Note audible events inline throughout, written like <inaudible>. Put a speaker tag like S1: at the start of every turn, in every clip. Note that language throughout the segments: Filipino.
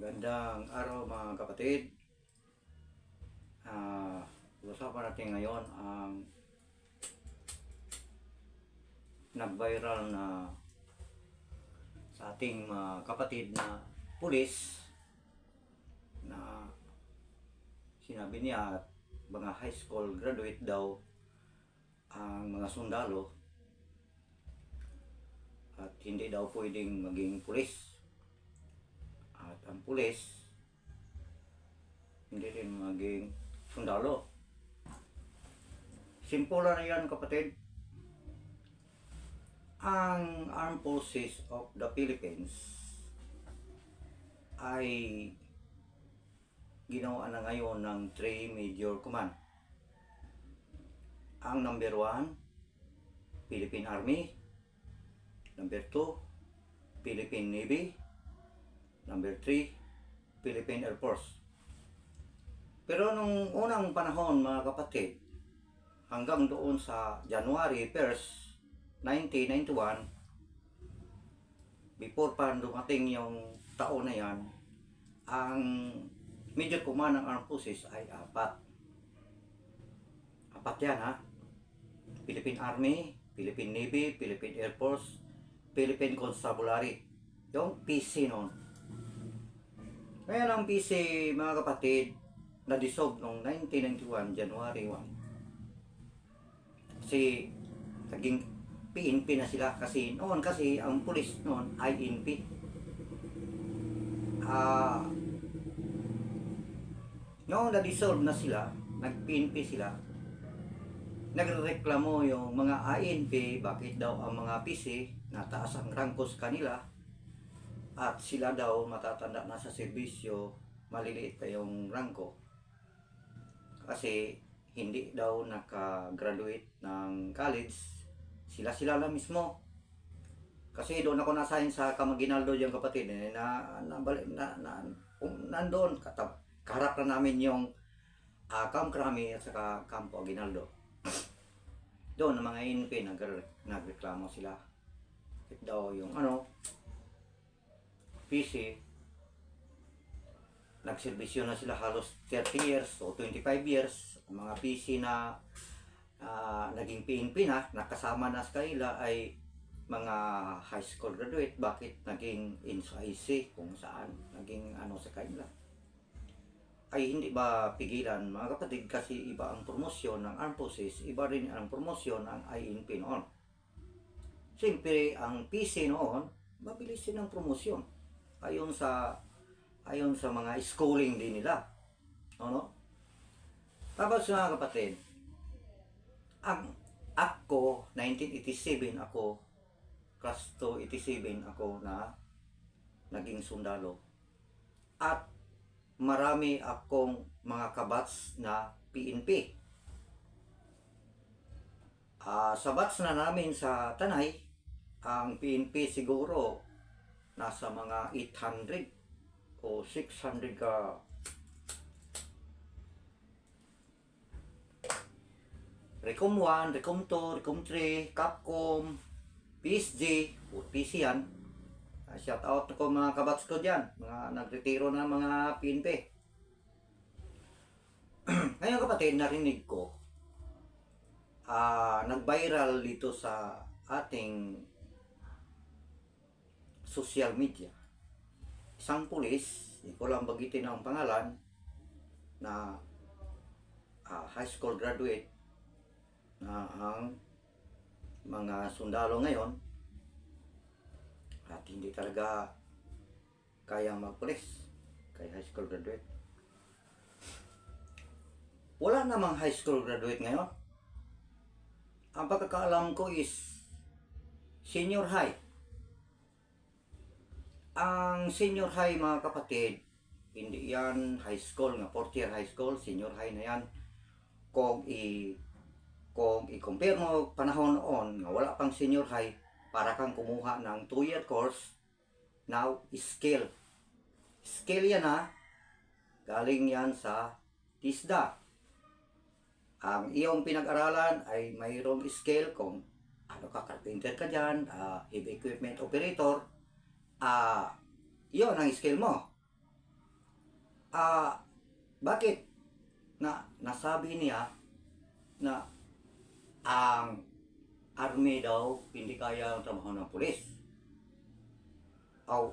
S1: Magandang araw mga kapatid. Ah, usapan natin ngayon ang nag-viral na sa ating mga kapatid na pulis na sinabi niya at mga high school graduate daw ang mga sundalo at hindi daw pwedeng maging pulis ang pulis hindi rin maging sundalo. Simple na yan kapatid. Ang Armed Forces of the Philippines ay ginawa na ngayon ng three major command. Ang number one, Philippine Army. Number two, Philippine Navy. Number 3, Philippine Air Force. Pero nung unang panahon mga kapatid, hanggang doon sa January 1st, 1991, before pa dumating yung taon na yan, ang major command ng Armed Forces ay apat. Apat yan ha. Philippine Army, Philippine Navy, Philippine Air Force, Philippine Constabulary. Yung PC noon. Ngayon ang PC, mga kapatid, na-dissolve noong 1991, January 1. Kasi, naging PNP na sila kasi noon kasi ang pulis noon ay INP. Ah, noong na-dissolve na sila, nag-PNP sila, nagreklamo yung mga INP bakit daw ang mga PC nataas ang rangkos kanila at sila daw matatanda na sa serbisyo, maliliit pa yung rangko. Kasi hindi daw naka-graduate ng college, sila-sila lang mismo. Kasi doon ako nasahin sa Kamaginaldo yung kapatid eh, na, na, na, na, um, nandoon, katab, kaharap na namin yung uh, Camp Krami at saka Campo Aguinaldo. doon, ang mga INP, nagre nagreklamo sila. Bakit daw yung ano, PC, nagserbisyo na sila halos 30 years o 25 years. Ang mga PC na ah, naging PNP na, nakasama na sa kanila ay mga high school graduate. Bakit naging IC kung saan naging ano sa kanila? Ay hindi ba pigilan mga kapatid kasi iba ang promosyon ng Armed Forces, iba rin ang promosyon ng INP noon. Siyempre, ang PC noon, mabilis din ang promosyon ayon sa ayon sa mga schooling din nila. Ano? Tapos mga kapatid, ang ako 1987 ako class 2 87 ako na naging sundalo. At marami akong mga kabats na PNP. Ah, sa bats na namin sa Tanay, ang PNP siguro nasa mga 800 o 600 ka Recom 1, Recom 2, Recom 3, Capcom, PSG, o PC yan. Ah, Shout out ko mga kabats ko dyan, mga nagretiro na mga PNP. <clears throat> Ngayon kapatid, narinig ko, ah nag-viral dito sa ating social media. Isang pulis, hindi ko lang bagitin ang pangalan, na ah, high school graduate na ang mga sundalo ngayon at hindi talaga kayang magpulis kay high school graduate. Wala namang high school graduate ngayon. Ang pagkakaalam ko is senior high. Ang senior high mga kapatid, hindi yan high school nga, fourth year high school, senior high na yan. Kung i kung i-compare mo panahon noon nga wala pang senior high, para kang kumuha ng 2 year course, now skill. Skill yan ha, galing yan sa TISDA. Ang iyong pinag-aralan ay mayroong skill kung ano ka, carpenter ka dyan, ah, heavy equipment operator, ah, yun ang skill mo. ah, bakit na nasabi niya na ang army daw hindi kaya ang trabaho ng pulis. Aw,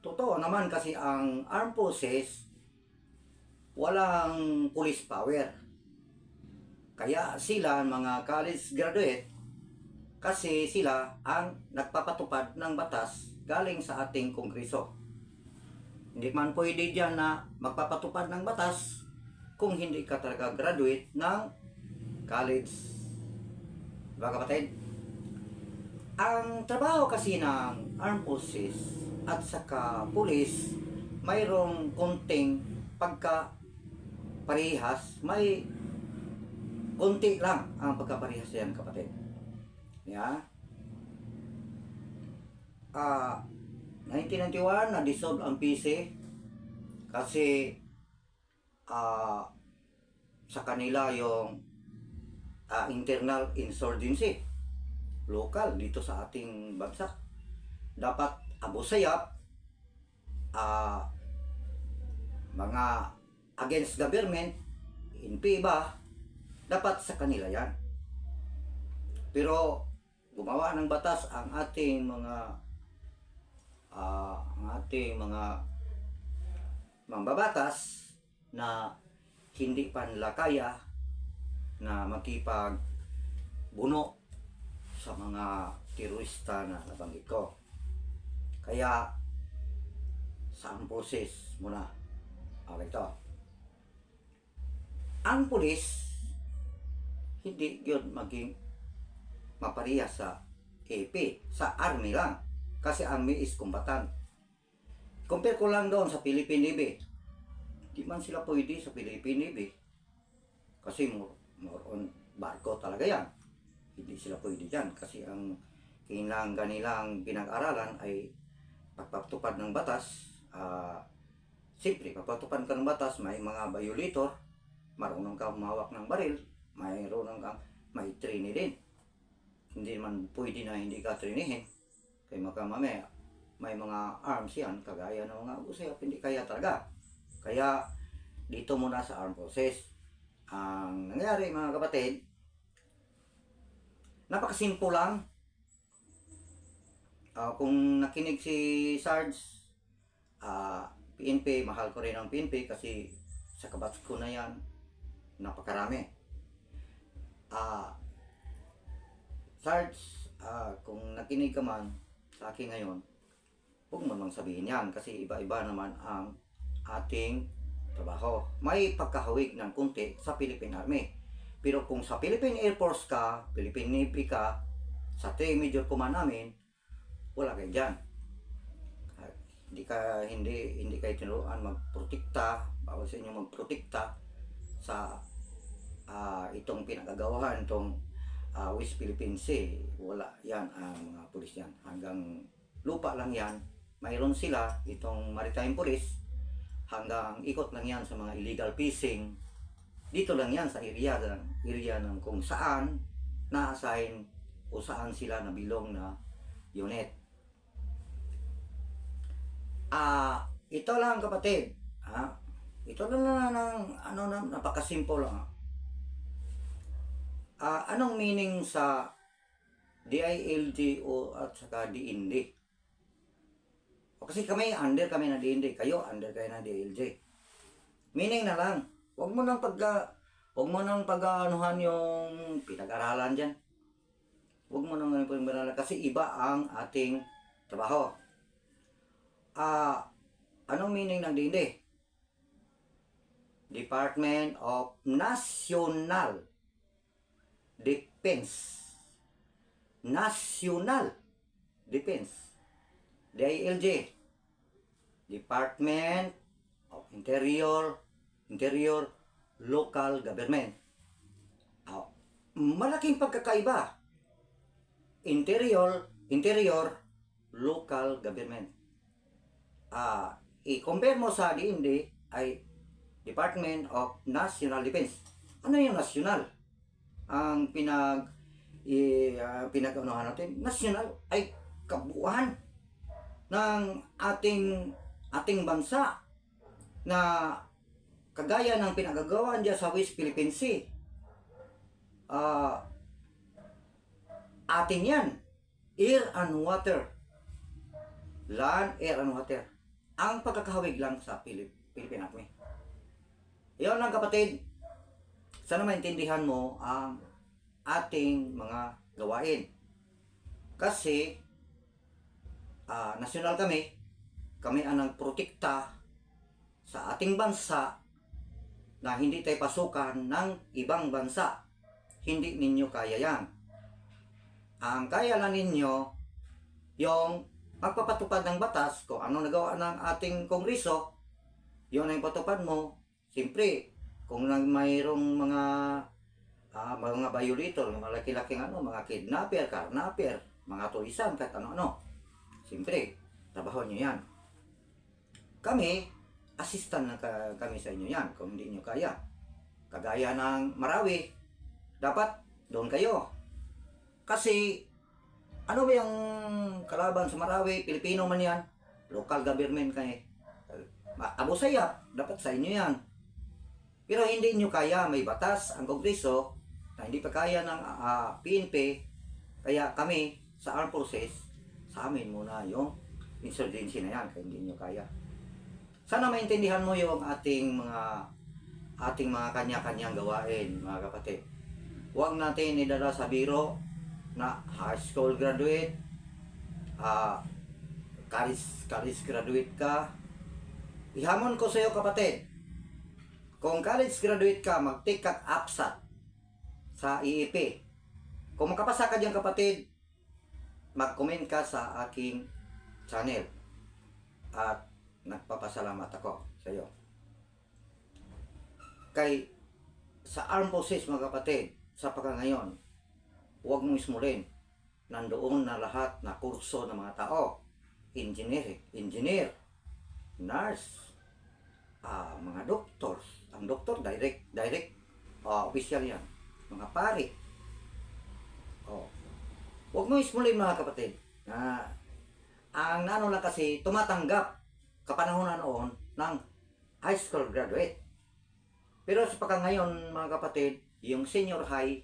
S1: totoo naman kasi ang armed forces walang police power. Kaya sila mga college graduate kasi sila ang nagpapatupad ng batas galing sa ating kongreso. Hindi man pwede dyan na magpapatupad ng batas kung hindi ka talaga graduate ng college. Diba kapatid? Ang trabaho kasi ng armed forces at saka police mayroong konting pagka parehas, may konti lang ang pagkaparehas yan kapatid. Yeah? Ah, 1991 na-dissolve ang PC kasi ah sa kanila yung ah, internal insurgency local dito sa ating bansa. Dapat Abu Sayyaf ah mga against government, NP ba, dapat sa kanila yan. Pero gumawa ng batas ang ating mga ah, ang ating mga mambabatas na hindi pa nila kaya na makipag buno sa mga terorista na nabanggit ko. Kaya sa ang process muna. Okay to. Ang pulis hindi yun maging mapariya sa AP, sa Army lang. Kasi Army is kumbatan. Compare ko lang doon sa Philippine Navy. Di man sila pwede sa Philippine Navy. Kasi more, more on barko talaga yan. Hindi sila pwede dyan. Kasi ang kailangan nilang pinag-aralan ay pagpapatupad ng batas. Ah, Siyempre, pagpatupad ka ng batas, may mga violator, marunong kang humawak ng baril, mayroon kang may trainee din. Hindi man pwede na hindi ka trainihin. Kaya maka mamaya, may mga arms yan, kagaya ng mga usayap, hindi kaya talaga. Kaya, dito muna sa armed forces. Ang nangyari mga kapatid, napakasimple lang. Ah, kung nakinig si Sarge, ah, PNP, mahal ko rin ang PNP kasi sa kabats ko na yan, napakarami. Ah, Sarge, ah, kung nakinig ka man sa akin ngayon, huwag mo nang sabihin yan kasi iba-iba naman ang ating trabaho. May pagkahawig ng kunti sa Philippine Army. Pero kung sa Philippine Air Force ka, Philippine Navy ka, sa 3 Major Command namin, wala kayo dyan hindi ka hindi hindi kayo tinuruan magprotekta bawal sa inyo magprotekta sa ah, itong pinagagawahan itong ah, West Philippine Sea wala yan ang mga pulis yan hanggang lupa lang yan mayroon sila itong maritime police hanggang ikot lang yan sa mga illegal fishing dito lang yan sa area area ng kung saan na-assign o saan sila nabilong na unit Ah, ito lang kapatid. Ha? Ito lang na ng ano na napakasimple lang. ah. Ah, anong meaning sa DILG o at saka DIND? O kasi kami under kami na DIND, kayo under kayo na DILG. Meaning na lang. Huwag mo nang pagka Huwag mo nang pag-anuhan yung pinag-aralan dyan. Huwag mo nang pag-aralan kasi iba ang ating trabaho. Ah, anong meaning ng DND? Department of National Defense. National Defense. DILG. Department of Interior, Interior Local Government. Ah, malaking pagkakaiba. Interior, Interior Local Government ah i-compare mo sa DND ay Department of National Defense. Ano yung national? Ang pinag i, ah, pinag-anuhan natin, national ay kabuuan ng ating ating bansa na kagaya ng pinagagawa niya sa West Philippine Sea. Ah, atin yan. Air and water. Land, air and water. Ang pagkakahawig lang sa Pilip, Philippine Army. Iyon lang kapatid. Sana maintindihan mo ang ating mga gawain. Kasi, ah, nasyonal kami, kami ang nagprotekta sa ating bansa na hindi tayo pasukan ng ibang bansa. Hindi ninyo kaya yan. Ang kaya lang ninyo, yung magpapatupad ng batas, kung ano nagawa ng ating kongreso, yun ang patupad mo. Siyempre, kung nang mayroong mga ah, mga violator, mga laki-laking ano, mga kidnapper, karnapper, mga tulisan, kahit ano-ano. Siyempre, trabaho nyo yan. Kami, assistant na ka- kami sa inyo yan kung hindi nyo kaya. Kagaya ng Marawi, dapat doon kayo. Kasi, ano ba yung kalaban sa Marawi? Pilipino man yan. Local government kay Abu Sayyaf, dapat sa inyo yan. Pero hindi nyo kaya, may batas ang Kongreso na hindi pa kaya ng ah, PNP, kaya kami sa armed forces, sa amin muna yung insurgency na yan, kaya hindi nyo kaya. Sana maintindihan mo yung ating mga ating mga kanya-kanyang gawain, mga kapatid. Huwag natin idala sa biro na high school graduate, ah, college, college graduate ka. Ihamon ko sa iyo kapatid, kung college graduate ka, mag-take ka APSAT sa IEP. Kung makapasa ka dyan kapatid, mag-comment ka sa aking channel. At nagpapasalamat ako sa iyo. Kay sa armed forces mga kapatid, sa pagkangayon, huwag mong ismulin. Nandoon na lahat na kurso ng mga tao. Engineer, engineer, nurse, ah mga doctors. Ang doktor, direct, direct, ah, official yan. Mga pari. Oh. Huwag mo ismulin mga kapatid. Na, ang nano lang kasi tumatanggap kapanahon na noon ng high school graduate. Pero sa pagka ngayon, mga kapatid, yung senior high,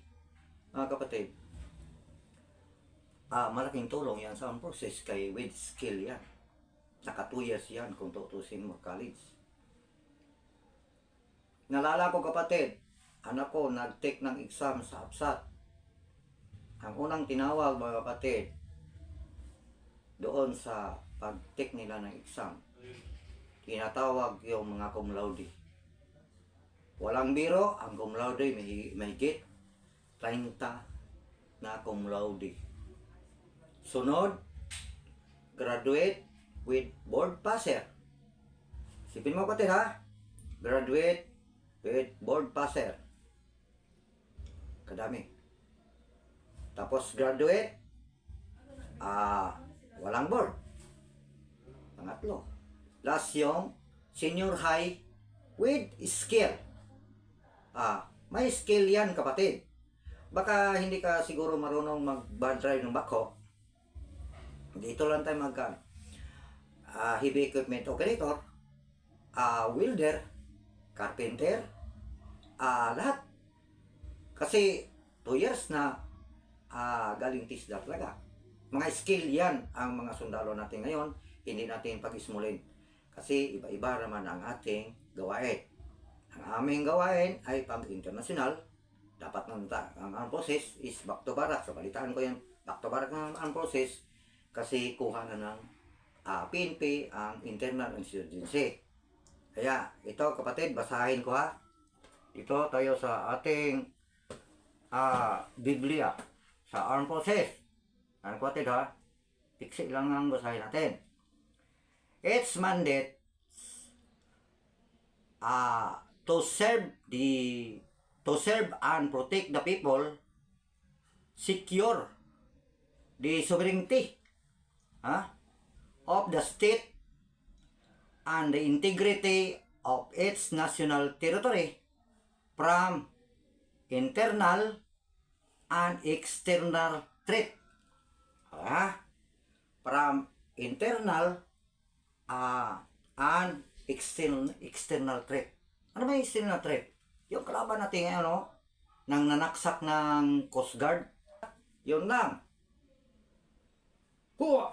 S1: mga kapatid, ah malaking tulong yan sa process kay with skill yan. Naka 2 years yan kung tutusin mo college. Nalala ko kapatid, anak ko nag-take ng exam sa APSAT. Ang unang tinawag mga kapatid, doon sa pag-take nila ng exam, tinatawag yung mga cum laude. Walang biro, ang cum laude may, may git 30 na cum laude. Sunod, graduate with board passer. Sipin mo kapatid ha, graduate with board passer. Kadami. Tapos graduate, ah, walang board. Pangatlo. Last yung senior high with skill. Ah, may skill yan kapatid. Baka hindi ka siguro marunong mag-bad drive ng bako. Dito lang tayo mag ah, heavy equipment operator, ah, welder, carpenter, ah, lahat. Kasi 2 years na ah, galing TISDA talaga. Mga skill yan ang mga sundalo natin ngayon, hindi natin pag-ismulin. Kasi iba-iba naman ang ating gawain. Ang aming gawain ay pang-international. Dapat ng ta- ang armed forces is back to barak. So, balitaan ko yan, back to barak ng armed forces kasi kuha na ng ah, PNP ang internal insurgency. Kaya, ito kapatid, basahin ko ha. Ito tayo sa ating ah, Biblia sa armed forces. Ano kapatid ha? Tiksi lang ang basahin natin. Its mandate uh, to serve the to serve and protect the people secure the sovereignty huh, of the state and the integrity of its national territory from internal and external threat ah from internal ah and external external threat Ano ba yung na trip? Yung kalaban natin ngayon, no? Nang nanaksak ng Coast Guard. Yun lang. Huwa!